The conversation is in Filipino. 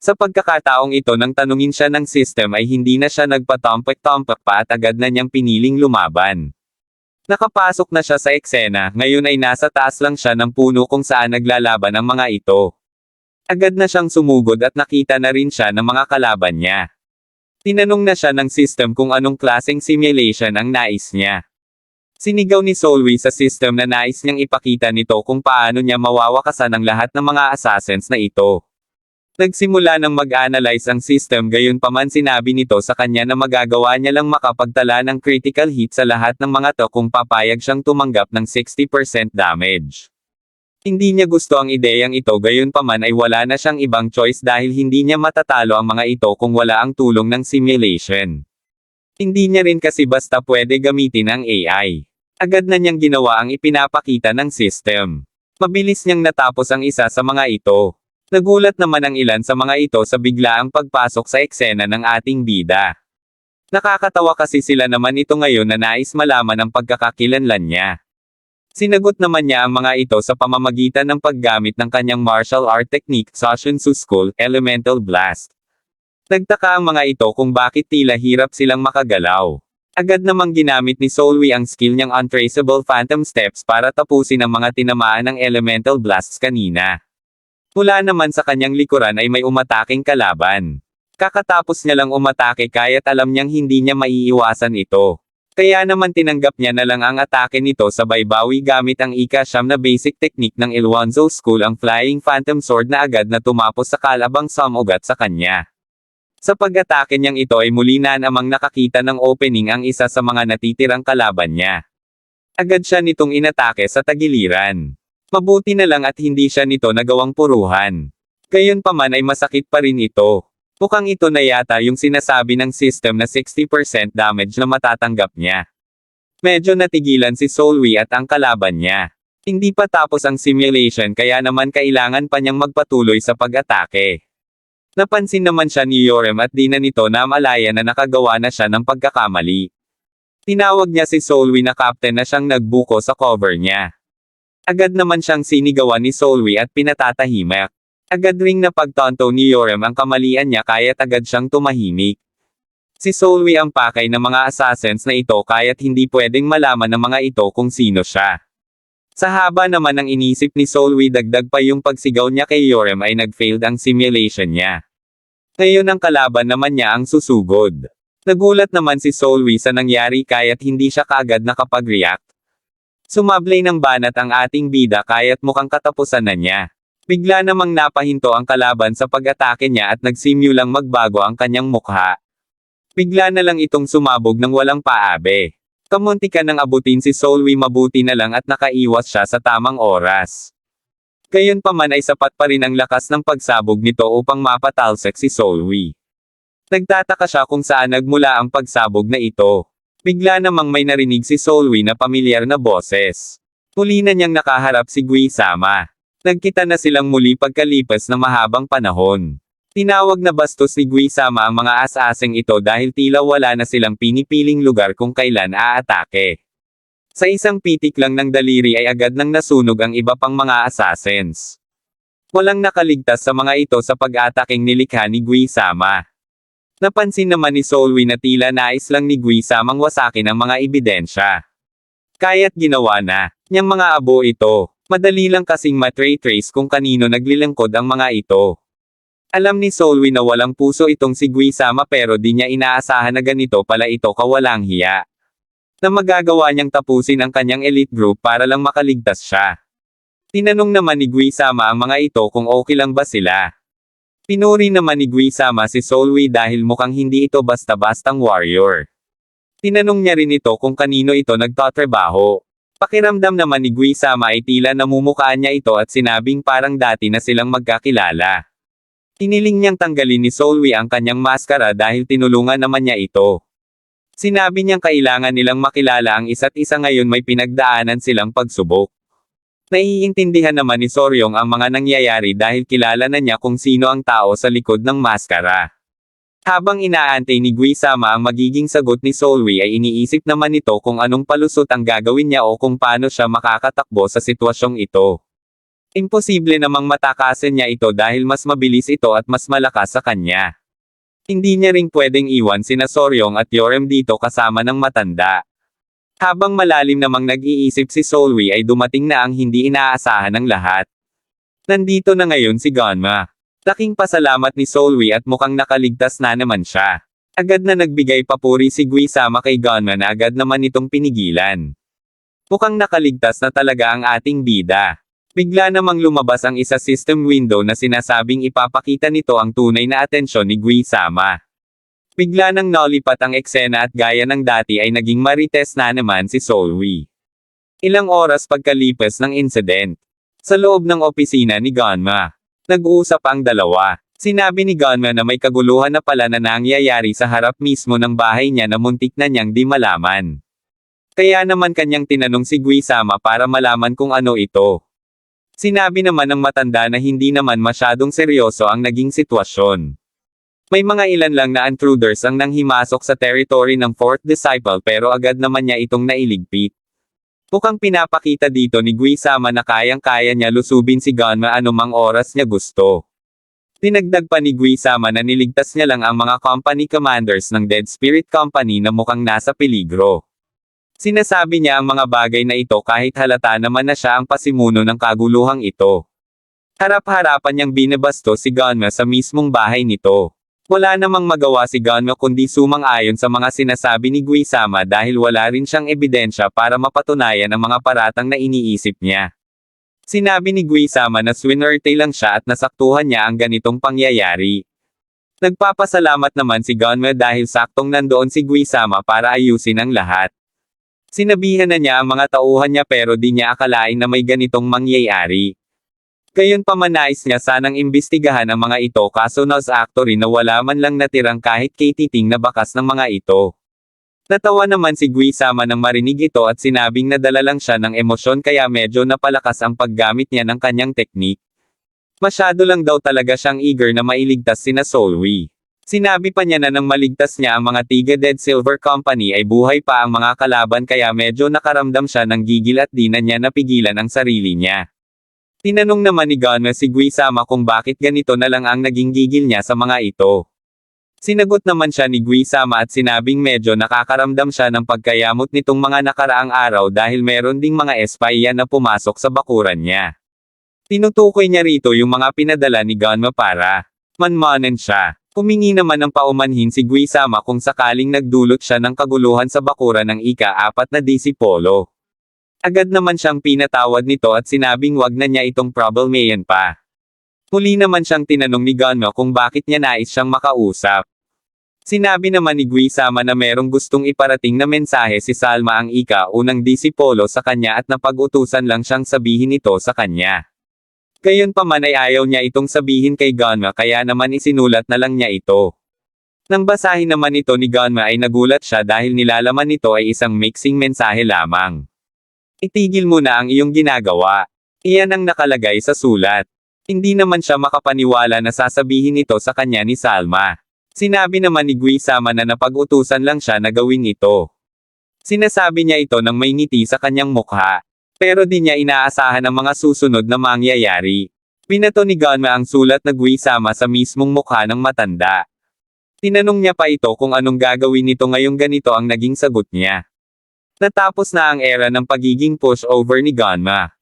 Sa pagkakataong ito nang tanungin siya ng system ay hindi na siya nagpatompek-tompek pa at agad na niyang piniling lumaban. Nakapasok na siya sa eksena, ngayon ay nasa taas lang siya ng puno kung saan naglalaban ang mga ito. Agad na siyang sumugod at nakita na rin siya ng mga kalaban niya. Tinanong na siya ng system kung anong klaseng simulation ang nais niya. Sinigaw ni Solwi sa system na nais niyang ipakita nito kung paano niya mawawakasan ang lahat ng mga assassins na ito. Nagsimula ng mag-analyze ang system gayon paman sinabi nito sa kanya na magagawa niya lang makapagtala ng critical hit sa lahat ng mga to kung papayag siyang tumanggap ng 60% damage. Hindi niya gusto ang ideyang ito gayon paman ay wala na siyang ibang choice dahil hindi niya matatalo ang mga ito kung wala ang tulong ng simulation. Hindi niya rin kasi basta pwede gamitin ang AI. Agad na niyang ginawa ang ipinapakita ng system. Mabilis niyang natapos ang isa sa mga ito. Nagulat naman ang ilan sa mga ito sa biglaang pagpasok sa eksena ng ating bida. Nakakatawa kasi sila naman ito ngayon na nais malaman ang pagkakakilanlan niya. Sinagot naman niya ang mga ito sa pamamagitan ng paggamit ng kanyang martial art technique Sashin School, Elemental Blast. Nagtaka ang mga ito kung bakit tila hirap silang makagalaw. Agad namang ginamit ni Solwi ang skill niyang Untraceable Phantom Steps para tapusin ang mga tinamaan ng Elemental Blasts kanina. Mula naman sa kanyang likuran ay may umataking kalaban. Kakatapos niya lang umatake kaya't alam niyang hindi niya maiiwasan ito. Kaya naman tinanggap niya na lang ang atake nito sabay bawi gamit ang ika-siyam na basic technique ng Ilwanzo School ang Flying Phantom Sword na agad na tumapos sa kalabang sumugat sa kanya. Sa pag-atake niyang ito ay muli na namang nakakita ng opening ang isa sa mga natitirang kalaban niya. Agad siya nitong inatake sa tagiliran. Mabuti na lang at hindi siya nito nagawang puruhan. Gayon pa man ay masakit pa rin ito. Mukhang ito na yata yung sinasabi ng system na 60% damage na matatanggap niya. Medyo natigilan si Solwi at ang kalaban niya. Hindi pa tapos ang simulation kaya naman kailangan pa niyang magpatuloy sa pag-atake. Napansin naman siya ni Yorem at di na nito na malaya na nakagawa na siya ng pagkakamali. Tinawag niya si Solwi na captain na siyang nagbuko sa cover niya. Agad naman siyang sinigawan ni Solwi at pinatatahimik. Agad ring napagtonto ni Yorem ang kamalian niya kaya't agad siyang tumahimik. Si Solwi ang pakay ng mga assassins na ito kaya't hindi pwedeng malaman ng mga ito kung sino siya. Sa haba naman ng inisip ni Solwi dagdag pa yung pagsigaw niya kay Yorem ay nag-failed ang simulation niya. Ngayon ang kalaban naman niya ang susugod. Nagulat naman si Solwi sa nangyari kaya't hindi siya kaagad nakapag-react. Sumablay ng banat ang ating bida kaya't mukhang katapusan na niya. Bigla namang napahinto ang kalaban sa pag-atake niya at nagsimulang magbago ang kanyang mukha. Bigla na lang itong sumabog ng walang paabe. Kamunti ka nang abutin si Solwi mabuti na lang at nakaiwas siya sa tamang oras. Gayon pa man ay sapat pa rin ang lakas ng pagsabog nito upang mapatalsik si Solwi. Nagtataka siya kung saan nagmula ang pagsabog na ito. Bigla namang may narinig si Solwi na pamilyar na boses. Muli na niyang nakaharap si Gui Sama. Nagkita na silang muli pagkalipas ng mahabang panahon. Tinawag na bastos ni Gui Sama ang mga asaseng ito dahil tila wala na silang pinipiling lugar kung kailan aatake. Sa isang pitik lang ng daliri ay agad nang nasunog ang iba pang mga assassins. Walang nakaligtas sa mga ito sa pag-ataking nilikha ni Gui Sama. Napansin naman ni Solwi na tila nais lang ni Gui Samang wasakin ang mga ebidensya. Kaya't ginawa na, niyang mga abo ito, madali lang kasing matray-trace kung kanino naglilingkod ang mga ito. Alam ni Solwi na walang puso itong si Gui Sama pero di niya inaasahan na ganito pala ito kawalang hiya. Na magagawa niyang tapusin ang kanyang elite group para lang makaligtas siya. Tinanong naman ni Gui Sama ang mga ito kung okay lang ba sila. Pinuri naman ni Gui Sama si Solwi dahil mukhang hindi ito basta-bastang warrior. Tinanong niya rin ito kung kanino ito nagtatrabaho. Pakiramdam naman ni Gui Sama ay tila namumukhaan niya ito at sinabing parang dati na silang magkakilala. Tiniling niyang tanggalin ni Solwi ang kanyang maskara dahil tinulungan naman niya ito. Sinabi niyang kailangan nilang makilala ang isa't isa ngayon may pinagdaanan silang pagsubok. Naiintindihan naman ni Soryong ang mga nangyayari dahil kilala na niya kung sino ang tao sa likod ng maskara. Habang inaantay ni Gui Sama ang magiging sagot ni Solwi ay iniisip naman nito kung anong palusot ang gagawin niya o kung paano siya makakatakbo sa sitwasyong ito. Imposible namang matakasan niya ito dahil mas mabilis ito at mas malakas sa kanya. Hindi niya ring pwedeng iwan sina Soryong at Yorem dito kasama ng matanda. Habang malalim namang nag-iisip si Solwi ay dumating na ang hindi inaasahan ng lahat. Nandito na ngayon si Ganma. Laking pasalamat ni Solwi at mukhang nakaligtas na naman siya. Agad na nagbigay papuri si Gui sama kay Ganma na agad naman itong pinigilan. Mukhang nakaligtas na talaga ang ating bida. Bigla namang lumabas ang isa system window na sinasabing ipapakita nito ang tunay na atensyon ni Gui Sama. Bigla nang nalipat ang eksena at gaya ng dati ay naging marites na naman si Solwi. Ilang oras pagkalipas ng incident. Sa loob ng opisina ni Ganma. Nag-uusap ang dalawa. Sinabi ni Ganma na may kaguluhan na pala na nangyayari sa harap mismo ng bahay niya na muntik na niyang di malaman. Kaya naman kanyang tinanong si Gui Sama para malaman kung ano ito. Sinabi naman ng matanda na hindi naman masyadong seryoso ang naging sitwasyon. May mga ilan lang na intruders ang nanghimasok sa territory ng fourth disciple pero agad naman niya itong nailigpit. Mukhang pinapakita dito ni Gui Sama na kayang-kaya niya lusubin si Ganma anumang oras niya gusto. Dinagdag pa ni Gui Sama na niligtas niya lang ang mga company commanders ng Dead Spirit Company na mukhang nasa peligro. Sinasabi niya ang mga bagay na ito kahit halata naman na siya ang pasimuno ng kaguluhang ito. Harap-harapan niyang binabasto si Ganma sa mismong bahay nito. Wala namang magawa si Ganma kundi sumang-ayon sa mga sinasabi ni Gui Sama dahil wala rin siyang ebidensya para mapatunayan ang mga paratang na iniisip niya. Sinabi ni Gui Sama na swinerte lang siya at nasaktuhan niya ang ganitong pangyayari. Nagpapasalamat naman si Ganma dahil saktong nandoon si Gui Sama para ayusin ang lahat. Sinabihan na niya ang mga tauhan niya pero di niya akalain na may ganitong mangyayari. Gayon pa man nais niya sanang imbestigahan ang mga ito kaso nos actory na wala man lang natirang kahit katiting na bakas ng mga ito. Natawa naman si Gui Sama nang marinig ito at sinabing nadala lang siya ng emosyon kaya medyo napalakas ang paggamit niya ng kanyang teknik. Masyado lang daw talaga siyang eager na mailigtas sina Solwi. Sinabi pa niya na nang maligtas niya ang mga Tiga Dead Silver Company ay buhay pa ang mga kalaban kaya medyo nakaramdam siya ng gigil at di na niya napigilan ang sarili niya. Tinanong naman ni Ganma si Gui Sama kung bakit ganito na lang ang naging gigil niya sa mga ito. Sinagot naman siya ni Gui Sama at sinabing medyo nakakaramdam siya ng pagkayamot nitong mga nakaraang araw dahil meron ding mga espaya na pumasok sa bakuran niya. Tinutukoy niya rito yung mga pinadala ni Ganma para manmanen siya. Humingi naman ng paumanhin si Gui Sama kung sakaling nagdulot siya ng kaguluhan sa bakuran ng ika-apat na disipolo. Agad naman siyang pinatawad nito at sinabing wag na niya itong problemayan pa. Muli naman siyang tinanong ni Ganma kung bakit niya nais siyang makausap. Sinabi naman ni Gui Sama na merong gustong iparating na mensahe si Salma ang ika-unang disipolo sa kanya at napag-utusan lang siyang sabihin ito sa kanya. Gayon pa man ay ayaw niya itong sabihin kay Ganma kaya naman isinulat na lang niya ito. Nang basahin naman ito ni Ganma ay nagulat siya dahil nilalaman nito ay isang mixing mensahe lamang. Itigil mo na ang iyong ginagawa. Iyan ang nakalagay sa sulat. Hindi naman siya makapaniwala na sasabihin ito sa kanya ni Salma. Sinabi naman ni Gui Sama na napag-utusan lang siya na gawin ito. Sinasabi niya ito nang may ngiti sa kanyang mukha. Pero di niya inaasahan ang mga susunod na mangyayari. Pinato ni Ganma ang sulat na Gui Sama sa mismong mukha ng matanda. Tinanong niya pa ito kung anong gagawin nito ngayong ganito ang naging sagot niya. Natapos na ang era ng pagiging pushover ni Ganma.